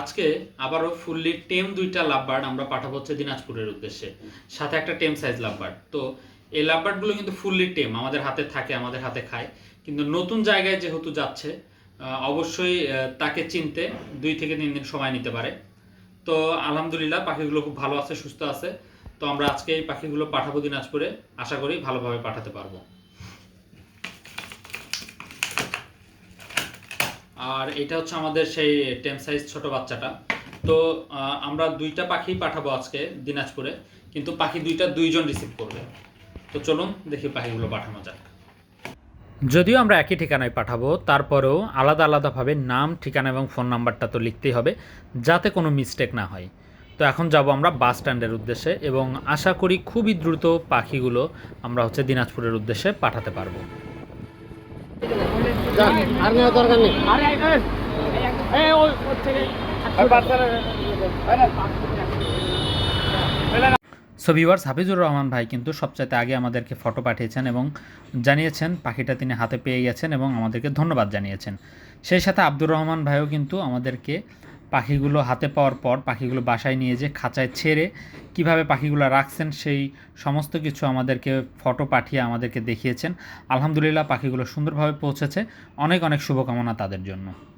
আজকে আবারও ফুললি টেম দুইটা লাভবার্ড আমরা পাঠাবো হচ্ছে দিনাজপুরের উদ্দেশ্যে। সাথে একটা টেম সাইজ লাভবার্ড। তো এই লাভবার্ডগুলো কিন্তু ফুললি টেম আমাদের হাতে থাকে, আমাদের হাতে খায়। কিন্তু নতুন জায়গায় যেহেতু যাচ্ছে অবশ্যই তাকে চিনতে দুই থেকে তিন দিন সময় নিতে পারে। তো আলহামদুলিল্লাহ, পাখিগুলো খুব ভালো আছে, সুস্থ আছে। তো আমরা আজকে এই পাখিগুলো পাঠাবো দিনাজপুরে। আশা করি ভালোভাবে পাঠাতে পারব। আর এটা হচ্ছে আমাদের সেই টেম সাইজ ছোট বাচ্চাটা। তো আমরা দুইটা পাখি পাঠাবো আজকে দিনাজপুরে, কিন্তু পাখি দুইটা দুইজন রিসিভ করবে। তো চলুন দেখি পাখিগুলো পাঠানো যাক। যদিও আমরা একই ঠিকানায় পাঠাবো, তারপরেও আলাদা আলাদাভাবে নাম, ঠিকানা এবং ফোন নাম্বারটা তো লিখতেই হবে, যাতে কোনো মিস্টেক না হয়। তো এখন যাব আমরা বাস স্ট্যান্ডের উদ্দেশ্যে এবং আশা করি খুবই দ্রুত পাখিগুলো আমরা হচ্ছে দিনাজপুরের উদ্দেশ্যে পাঠাতে পারব। আর নেওয়ার দরকার নেই। সো ভিউয়ার্স হাফিজুর রহমান ভাই কিন্তু সবচাইতে আগে আমাদেরকে ফটো পাঠিয়েছেন এবং জানিয়েছেন পাখিটা তিনি হাতে পেয়ে গেছেন এবং আমাদেরকে ধন্যবাদ জানিয়েছেন। সেই সাথে আব্দুর রহমান ভাইও কিন্তু আমাদেরকে পাখিগুলো হাতে পাওয়ার পর পাখিগুলো বাসায় নিয়ে যে খাঁচায় ছেড়ে কীভাবে পাখিগুলো রাখছেন সেই সমস্ত কিছু আমাদেরকে ফটো পাঠিয়ে আমাদেরকে দেখিয়েছেন। আলহামদুলিল্লাহ পাখিগুলো সুন্দরভাবে পৌঁছেছে। অনেক অনেক শুভকামনা তাদের জন্য।